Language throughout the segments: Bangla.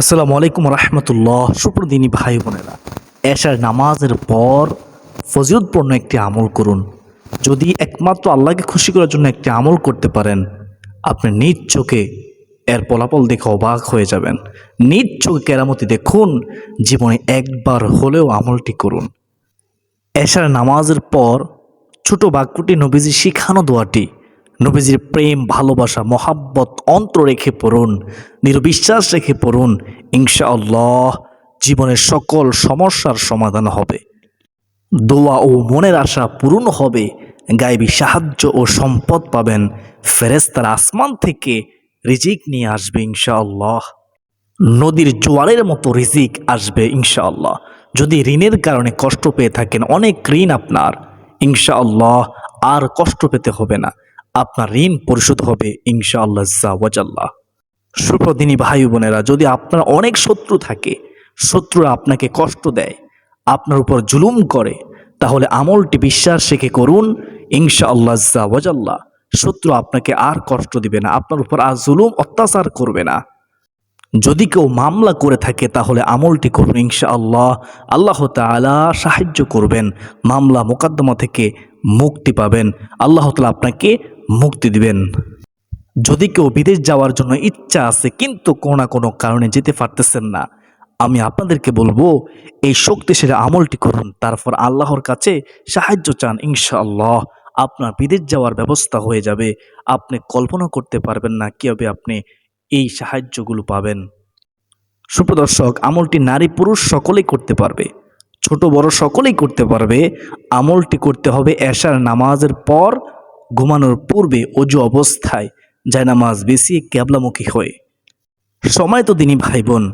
আসসালামু আলাইকুম রহমতুল্লাহ। সুপ্রদিনী ভাই বোনেরা, এশার নামাজের পর ফজিলতপূর্ণ একটি আমল করুন। যদি একমাত্র আল্লাহকে খুশি করার জন্য একটি আমল করতে পারেন, আপনি নিজ চোখে এর ফলাফল দেখে অবাক হয়ে যাবেন। নিজ চোখে কেরামতি দেখুন, জীবনে একবার হলেও আমলটি করুন। এশার নামাজের পর ছোট বাক্যটি নবীজি শিখানো দোয়াটি নবীজির প্রেম, ভালোবাসা, মহাব্বত অন্তর রেখে পড়ুন, নির্বিশ্বাস রেখে পড়ুন, ইনশাআল্লাহ জীবনের সকল সমস্যার সমাধান হবে। দোয়া ও মনের আশা পূরণ হবে, গায়েবী সাহায্য ও সম্পদ পাবেন ফেরেস্তার আসমান থেকে রিজিক নিয়ে আসবে ইনশাআল্লাহ। নদীর জোয়ারের মতো রিজিক আসবে ইনশাআল্লাহ। যদি ঋণের কারণে কষ্ট পেয়ে থাকেন, অনেক ঋণ আপনার, ইনশাআল্লাহ আর কষ্ট পেতে হবে না। আপনার ঋণ পরিশোধ হবে, ইনশাআল্লাহ ওয়াজাল্লাহ সুপ্রদিনী ভাই বোনেরা, যদি আপনার অনেক শত্রু থাকে, শত্রুরা আপনাকে কষ্ট দেয়, আপনার উপর জুলুম করে, তাহলে আমলটি বিশ্বাস রেখে করুন, ইনশাআল্লাহ ওয়াজাল্লাহ শত্রু আপনাকে আর কষ্ট দিবে না, আপনার উপর আর জুলুম, অত্যাচার করবে না। যদি কেউ মামলা করে থাকে, তাহলে আমলটি করুন, ইনশাআল্লাহ। আল্লাহ তাআলা সাহায্য করবেন, মামলা মোকদ্দমা থেকে মুক্তি পাবেন। আল্লাহ তালা আপনাকে মুক্তি দিবেন। যদি কেউ বিদেশ যাওয়ার জন্য ইচ্ছা আছে, কিন্তু কোনো না কোনো কারণে যেতে পারতেছেন না, আমি আপনাদেরকে বলব, এই শক্তিশালী আমলটি করুন। তারপর আল্লাহর কাছে সাহায্য চান, ইনশাআল্লাহ আপনার বিদেশ যাওয়ার ব্যবস্থা হয়ে যাবে। আপনি কল্পনা করতে পারবেন না কীভাবে আপনি এই সাহায্যগুলো পাবেন। সুপ্রদর্শক, আমলটি নারী পুরুষ সকলেই করতে পারবে, ছোট বড় সকলেই করতে পারবে। আমলটি করতে হবে এশার নামাজের পর ঘুমানোর পূর্বে অজু অবস্থায় যায় নামাজ বেশি ক্যাবলামুখী হয়ে। সময় তো দিনই ভাই বোন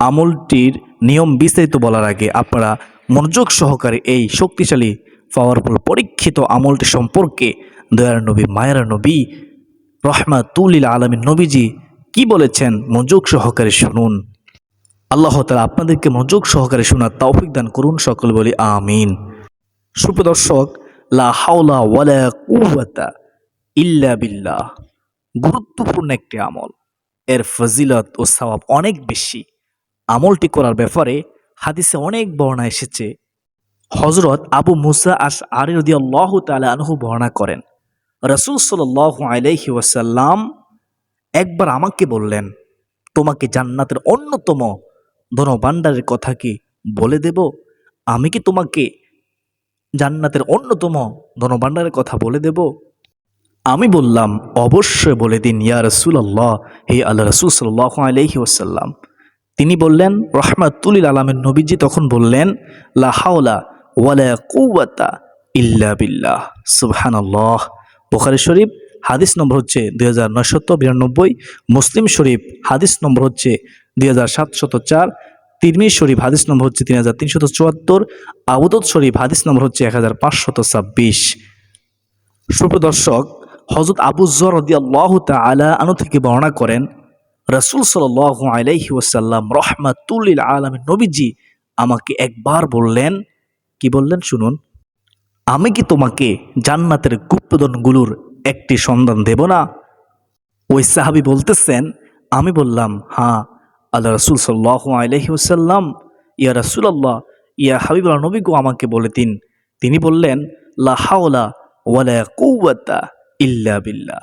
আমলটির নিয়ম বিস্তারিত বলার আগে আপনারা মনোযোগ সহকারে এই শক্তিশালী পাওয়ারফুল পরীক্ষিত আমলটি সম্পর্কে দয়ার নবী, মায়ের নবী রহমাতুলিল আলমীর নবীজি কি বলেছেন মনোযোগ সহকারে শুনুন। আল্লাহ তালা আপনাদেরকে মনোযোগ সহকারে শোনার তৌফিক দান করুন সকল বলি, আমিন। সুপ্রদর্শক লা হাওলা ইল্লা বিল্লাহ। গুরুত্বপূর্ণ একটি আমল। এর ফজিলত ও সওয়াব অনেক বেশি। আমলটি করার ব্যাপারে হাদিসে অনেক বর্ণনা এসেছে। হজরত আবু মুসা আস আরি রদি আল্লাহ তালা আনহু বর্ণনা করেন, রসুল সাল আলাইহি ওয়াসাল্লাম একবার আমাকে বললেন, তোমাকে জান্নাতের অন্যতম ধনভাণ্ডারের কথা কি বলে দেব? আমি কি তোমাকে জান্নাতের অন্যতম ধনভাণ্ডারের কথা বলে দেব। আমি বললাম, অবশ্যই বলে দিন, ইয়া রসুল আল্লাহ হে আল্লাহ রসুল আলহি ওসাল্লাম তিনি বললেন, রহমাতুলিল আলমের নবীজি তখন বললেন, লা হাওলা ওয়ালা কুওয়াতা ইল্লা বিল্লাহ। সুবহান আল্লাহ বোখারি শরীফ, হাদিস নম্বর হচ্ছে দুই হাজার বিরানব্বই। মুসলিম শরীফ, হাদিস নম্বর হচ্ছে দুই হাজার চার। তিরমি শরীফ, হাদিস নম্বর হচ্ছে তিন হাজার তিনশত চুয়াত্তর আবুদত শরীফ, হাদিস নম্বর হচ্ছে এক হাজার পাঁচশত ছাব্বিশ। সুপ্রদর্শক হজরত আবু জর আল্লাহ আনু থেকে বর্ণনা করেন, রসুল সাল আলাইহি ওসাল্লাম রহমাতুল্লিল আলম নবীজি আমাকে একবার বললেন, কি বললেন শুনুন, আমি কি তোমাকে জান্নাতের গুপ্তধনগুলোর একটি সন্ধান দেব না? ওই সাহাবি বলতেছেন, আমি বললাম হ্যাঁ। আল্লাহ রসুল সাল্লাহ আলহি ওসাল্লাম ইয়া রসুল আল্লাহ ইয়া হাবিবুল্লাহ, নবী গো আমাকে বলে দিন। তিনি বললেন, লা হাওলা ওয়ালা কুওয়াতা ইল্লা বিল্লাহ।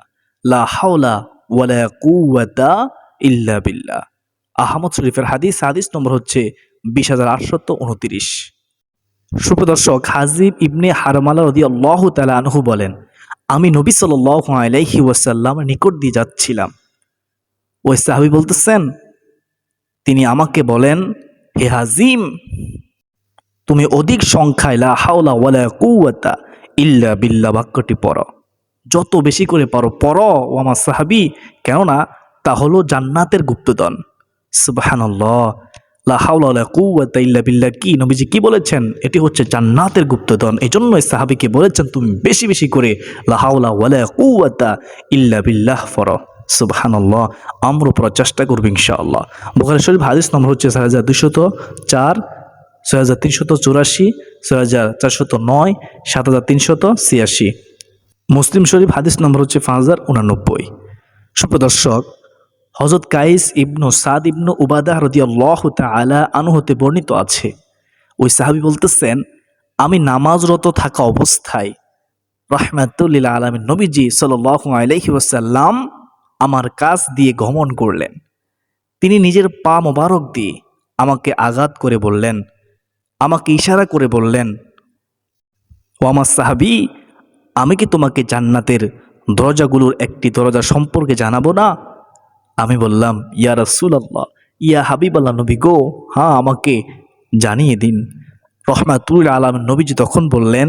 লা হাওলা ওয়ালা কুওয়াতা ইল্লা বিল্লাহ। আহমদ শরীফের হাদিস হাদিস নম্বর হচ্ছে বিশ হাজার আটশত উনতিরিশ। সুপ্রদর্শক হাজিব ইবনে হারমালা রদি আল্লাহ তালা আনহু বলেন, আমি নবী সাল আলাইহি ওয়াসাল্লামের নিকট দিয়ে যাচ্ছিলাম। ওই সাহাবি বলতেছেন তিনি আমাকে বলেন, হে হাজিম, তুমি অধিক সংখ্যায় লা হাওলা ওয়ালা কুওয়াতা ইল্লা বিল্লা বাক্যটি পড়ো। যত বেশি করে পারো পড়ো ও আমার সাহাবি, কেননা তা হলো জান্নাতের গুপ্তদন সুবহানাল্লাহ, লা হাওলা ওয়ালা কুওয়াতা ইল্লা বিল্লাহ। কি নবীজি কি বলেছেন? এটি হচ্ছে জান্নাতের গুপ্তধন। এই জন্যই সাহাবিকে বলেছেন, তুমি বেশি বেশি করে লা হাওলা ওয়ালা কুওয়াতা ইল্লা বিল্লাহ পড়ো। সুবহানাল্লাহ আমরা পড়ার চেষ্টা করব ইনশাআল্লাহ। বুখারী শরীফ হাদিস নম্বর হচ্ছে ছয় হাজার দুশত চার, ছয় হাজার তিনশত চুরাশি, ছয় হাজার চারশত নয়, সাত হাজার তিনশত ছিয়াশি। মুসলিম শরীফ হাদিস নম্বর হচ্ছে পাঁচ হাজার উনানব্বই। সুপ্রদর্শক হজরত কাইস ইবনু সাদ ইবনু উবাদাহ রদিয়াল্লাহ তালা আনু হতে বর্ণিত আছে। ওই সাহাবি বলতেছেন, আমি নামাজরত থাকা অবস্থায় রহমাতুল্লিল আলমী নবীজি সাল আলহি ওসাল্লাম আমার কাছ দিয়ে গমন করলেন। তিনি নিজের পা মোবারক দিয়ে আমাকে আজাদ করে বললেন, আমাকে ইশারা করে বললেন, ও আমার সাহাবি, আমি কি তোমাকে জান্নাতের দরজাগুলোর একটি দরজা সম্পর্কে জানাব না? আমি বললাম, ইয়া রসুল আল্লাহ ইয়া হাবিব আল্লাহ নবী গো হ্যাঁ আমাকে জানিয়ে দিন। রহমাতুল আলম নবীজি তখন বললেন,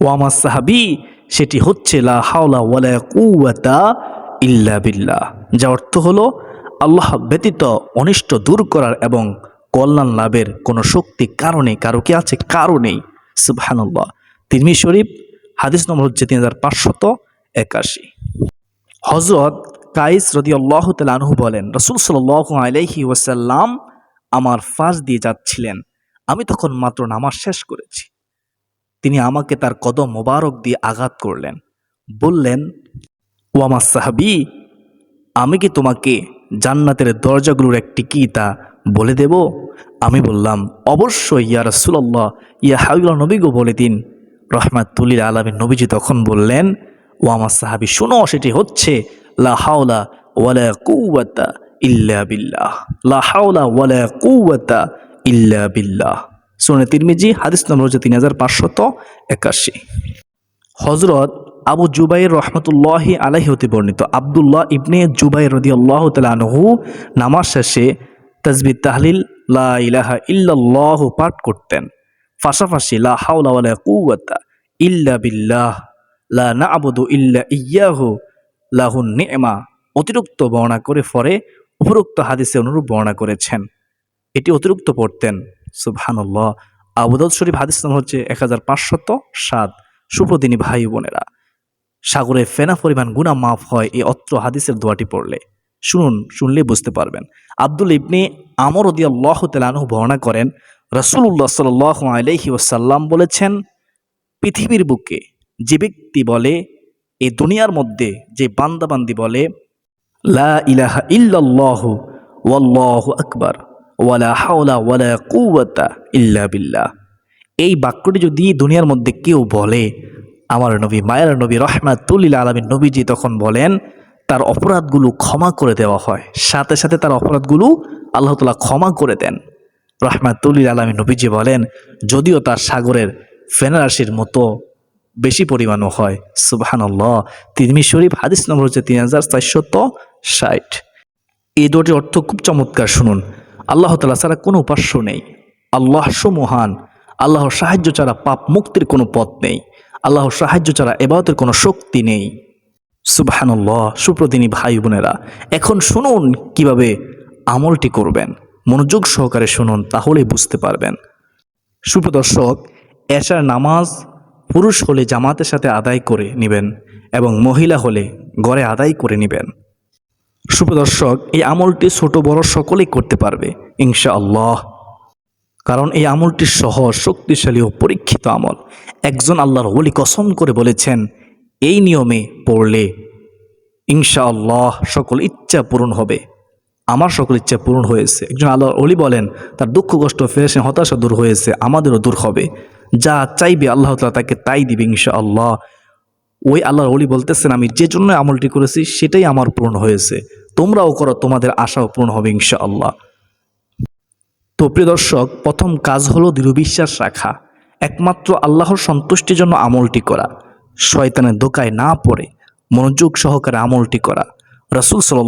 ও আমার সাহাবি, সেটি হচ্ছে লা হাওলা ওয়ালা কুওয়াতা ইল্লা বিল্লাহ যা অর্থ হলো আল্লাহ ব্যতীত অনিষ্ট দূর করার এবং কল্যাণ লাভের কোনো শক্তি কারণে কারও কি আছে? কারণেই সুবহানাল্লাহ। তিরমি শরীফ, হাদিস নম্বর হচ্ছে তিন হাজার পাঁচশত একাশি। হজরত কাইস রদি আল্লাহ আনহু বলেন, রসুল সাল আলাইহি ওয়াসাল্লাম আমার ফাঁস দিয়ে যাচ্ছিলেন। আমি তখন মাত্র নামাজ শেষ করেছি। তিনি আমাকে তার কদম মোবারক দিয়ে আঘাত করলেন। বললেন ও আমার সাহাবি, আমি কি তোমাকে জান্নাতের দরজাগুলোর একটি কি তা বলে দেব? আমি বললাম, অবশ্যই ইয়া রসুল্লাহ ইয়া হাবিবুল্লাহ নবীগো বলে দিন। রহমাতুল্লিল আলমীর নবীজি তখন বললেন ও আমার সাহাবি, শোনো, সেটি হচ্ছে, লা হাওলা ওয়ালা কুওয়াতা ইল্লা বিল্লাহ। লা হাওলা ওয়ালা কুওয়াতা ইল্লা বিল্লাহ। শুনে তিরমিজি, হাদিস নম্বর হচ্ছে তিন হাজার পাঁচশত একাশি। হজরত আবু জুবাইর রহমতুল্লাহি আলাহি হতে বর্ণিত। আবদুল্লাহ ইবনে জুবাইর রদি আল্লাহ তালহু নামাজ শেষে তসবি তাহলিল লা ইলাহা ইল্লাল্লাহ পাঠ করতেন। পাশাপাশি লা হাওলা ইল্লা বিল্লাহ, লা না না'বুদু ইল্লা ইয়াহু লাহুন নি'মা অতিরিক্ত বর্ণনা করে ফরে উপরোক্ত হাদিসে অনুরূপ বর্ণনা করেছেন। এটি অতিরিক্ত পড়তেন। সুবহানাল্লাহ। আবুদাউদ শরীফ হাদিস হচ্ছে এক হাজার পাঁচশত সাত। সুপ্রদিনী ভাই বোনেরা সাগরে ফেনা পরিমাণ গুণা মাফ হয়, এই অত্র হাদিসের দোয়াটি পড়লে। শুনুন শুনলে বুঝতে পারবেন। আব্দুল ইবনে আমর উদি আল্লাহ তেলানহু বর্ণনা করেন রসুল্লাহ সাল আলহি ওসাল্লাম বলেছেন, পৃথিবীর বুকে যে ব্যক্তি বলে, এই দুনিয়ার মধ্যে যে বান্দাবান্দি বলে, লা ইলাহা ইল্লাল্লাহু ওয়াল্লাহু আকবার, ওয়ালা হাওলা ওয়ালা কুওয়াতা ইল্লা বিল্লাহ। এই বাক্যটি যদি দুনিয়ার মধ্যে কেউ বলে আমার নবী, মায়ের নবী রহমাতুল্লিল আলমীর নবীজি তখন বলেন, তার অপরাধগুলো ক্ষমা করে দেওয়া হয়। সাথে সাথে তার অপরাধগুলো আল্লাহ তালা ক্ষমা করে দেন। রহমাতুল্লিল আলমী নবীজি বলেন, যদিও তার সাগরের ফেনারাশির মতো বেশি পরিমাণও হয়। সুবাহানল্লাহ তিরমি শরীফ, হাদিস নম্বর হচ্ছে তিন হাজার চারশত ষাট। এই দুটির অর্থ খুব চমৎকার, শুনুন। আল্লাহ তালা ছাড়া কোনো উপাস্য নেই। আল্লাহ সুমহান আল্লাহর সাহায্য ছাড়া পাপ মুক্তির কোনো পথ নেই। আল্লাহর সাহায্য ছাড়া এবাদতের কোনো শক্তি নেই। সুবাহানুল্লাহ সুপ্রদিনী ভাই বোনেরা, এখন শুনুন কীভাবে আমলটি করবেন। মনোযোগ সহকারে শুনুন তাহলেই বুঝতে পারবেন। সুপ্রদর্শক, এশার নামাজ পুরুষ হলে জামাতের সাথে আদায় করে নেবেন এবং মহিলা হলে গড়ে আদায় করে নেবেন। সুপ্রদর্শক, এই আমলটি ছোট বড় সকলেই করতে পারবে, ইনশাআল্লাহ। কারণ এই আমলটি সহজ, শক্তিশালী ও পরীক্ষিত আমল। একজন আল্লাহর ওলি কসম করে বলেছেন, এই নিয়মে পড়লে ইনশাআল্লাহ সকল ইচ্ছা পূরণ হবে। আমার সকল ইচ্ছা পূরণ হয়েছে। একজন আল্লাহর অলি বলেন, তার দুঃখ, কষ্ট ফেরেছেন হতাশা দূর হয়েছে, আমাদেরও দূর হবে। যা চাইবে আল্লাহ তালা তাকে তাই দিবে ইনশাআল্লাহ। ওই আল্লাহর অলি বলতেছেন, আমি যে জন্য আমলটি করেছি, সেটাই আমার পূরণ হয়েছে। তোমরাও করো, তোমাদের আশাও পূরণ হবে ইনশাআল্লাহ। তো প্রিয় দর্শক, প্রথম কাজ হলো দৃঢ়বিশ্বাস রাখা। একমাত্র আল্লাহর সন্তুষ্টির জন্য আমলটি করা। শয়তানের দোকায় না পড়ে মনোযোগ সহকারে আমলটি করা। রসুল সাল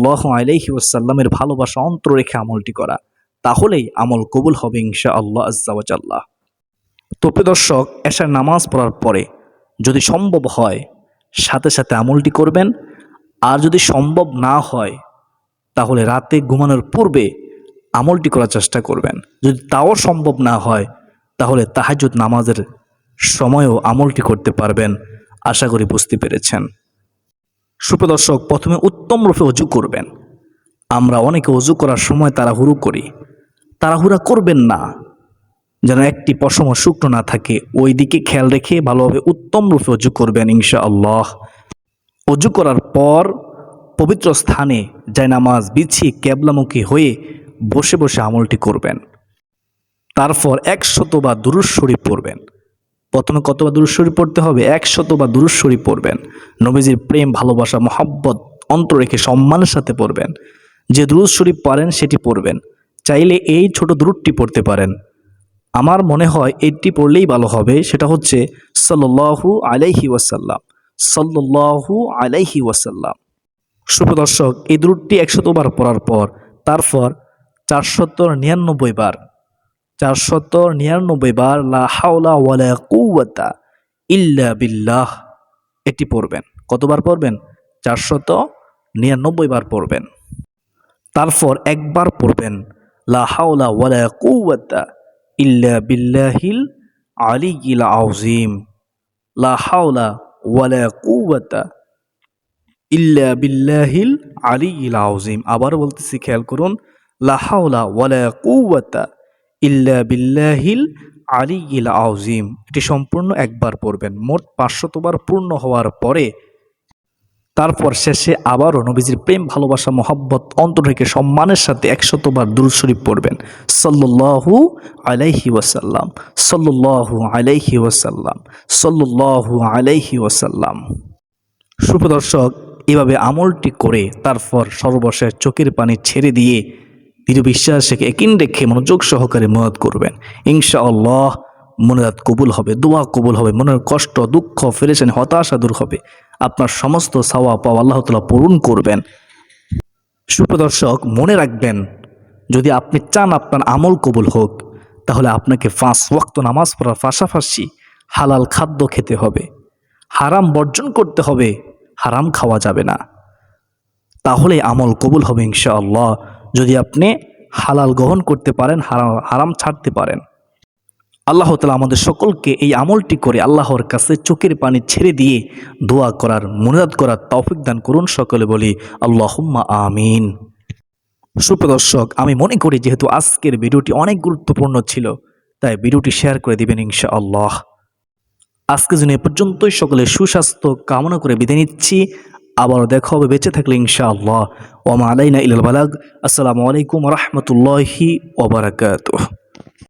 আলহি ওসাল্লামের ভালোবাসা অন্তর রেখে আমলটি করা। তাহলেই আমল কবুল হবে ইনশা আল্লাহ আজ্লাহ তো দর্শক, এশার নামাজ পড়ার পরে যদি সম্ভব হয়, সাথে সাথে আমলটি করবেন। আর যদি সম্ভব না হয়, তাহলে রাতে ঘুমানোর পূর্বে আমলটি করার চেষ্টা করবেন। যদি তাও সম্ভব না হয়, তাহলে তাহাজুদ নামাজের সময়ও আমলটি করতে পারবেন। আশা করি বুঝতে পেরেছেন। সুপ্রদর্শক, প্রথমে উত্তম রূপে অজু করবেন। আমরা অনেকে অজু করার সময় তাড়াহুড়ো করি। তাড়াহুড়া করবেন না। যেন একটি পশম শুকনো না থাকে। ওই দিকে খেয়াল রেখে ভালোভাবে উত্তম রূপে অজু করবেন ইনশা আল্লাহ অজু করার পর পবিত্র স্থানে যায় নামাজ বিছিয়ে ক্যাবলামুখী হয়ে বসে বসে আমলটি করবেন। তারপর একশত বা দুরুজ শরীফ পড়বেন। প্রথমে কতবার দুরুজ শরীফ পড়তে হবে? একশত বা দুরুজ শরীফ পড়বেন। নবীজির প্রেম, ভালোবাসা, মহাব্বত, অন্তর রেখে সম্মানের সাথে পড়বেন। যে দুরুজ শরীফ পারেন, সেটি পড়বেন। চাইলে এই ছোট দুরুদটি পড়তে পারেন। আমার মনে হয় এটি পড়লেই ভালো হবে, সেটা হচ্ছে সাল্লাল্লাহু আলাইহি ওয়াসাল্লাম। সাল্লাল্লাহু আলাইহি ওয়াসাল্লাম। সুপ্রদর্শক এই দুরুদটি একশতবার পড়ার পর, তারপর চারশত নিরানব্বই বার। চারশত নিরানব্বই বার লা হাওলা ওয়ালা ইল্লা বিল্লাহ। এটি পড়বেন। কতবার পড়বেন? চারশত নিরানব্বই বার পড়বেন। তারপর একবার পড়বেন, লা হাওলা ওয়ালা কুওয়াতা ইল্লা বিল্লাহিল আলিয়িল আযীম। লা হাওলা ওয়ালা কুওয়াতা ইল্লা বিল্লাহিল আলিয়িল আযীম। আবার বলতেছি, খেয়াল করুন লা হাওলা ওয়ালা কুওয়াতা ইল্লা বিল্লাহিল আলিয়িল আযীম। এটি সম্পূর্ণ একবার পড়বেন, মোট পাঁচশতবার পূর্ণ হওয়ার পরে তারপর শেষে আবারও নবীজির প্রেম, ভালোবাসা, মহাব্বত, অন্তর থেকে সম্মানের সাথে একশতবার দুরুদ শরীফ পড়বেন। সাল্লাল্লাহু আলাইহি ওয়াসাল্লাম, সাল্লাল্লাহু আলাইহি ওয়াসাল্লাম, সাল্লাল্লাহু আলাইহি ওয়াসাল্লাম। সুপ্রদর্শক, এভাবে আমলটি করে তারপর সর্বশেষ চোখের পানি ছেড়ে দিয়ে দৃঢ় বিশ্বাসকে একিন রেখে মনোযোগ সহকারে মনাদ করবেন। ইনশাআল্লাহ মনোজাত কবুল হবে, দোয়া কবুল হবে, মনের কষ্ট, দুঃখ ফেরেছেন হতাশা দূর হবে। আপনার সমস্ত সাওয়া পাওয়া আল্লাহ তালা পূরণ করবেন। সুপ্রদর্শক, মনে রাখবেন, যদি আপনি চান আপনার আমল কবুল হোক, তাহলে আপনাকে পাঁচ ওয়াক্ত নামাজ পড়ার পাশাপাশি হালাল খাদ্য খেতে হবে। হারাম বর্জন করতে হবে, হারাম খাওয়া যাবে না। তাহলে আমল কবুল হবে ইনশাআল্লাহ। যদি আপনি হালাল গ্রহণ করতে পারেন, হারাম হারাম ছাড়তে পারেন। আল্লাহ তালা আমাদের সকলকে এই আমলটি করে আল্লাহর কাছে চোখের পানি ছেড়ে দিয়ে দোয়া করার, মনোজাত করার তৌফিক দান করুন। সকলে বলি, আল্লাহুম্মা আমিন। সুপ্রদর্শক আমি মনে করি যেহেতু আজকের ভিডিওটি অনেক গুরুত্বপূর্ণ ছিল, তাই ভিডিওটি শেয়ার করে দিবেন ইনশাআল্লাহ। আজকে জন্য এ পর্যন্তই সকলে সুস্বাস্থ্য কামনা করে বিদায় নিচ্ছি। আবারও দেখা হবে বেঁচে থাকলে ইনশাআল্লাহ। ওমা আলাইনা ইলাল বালাগ। আসসালামু আলাইকুম রহমতুল্লাহি ওবরাকাতুহ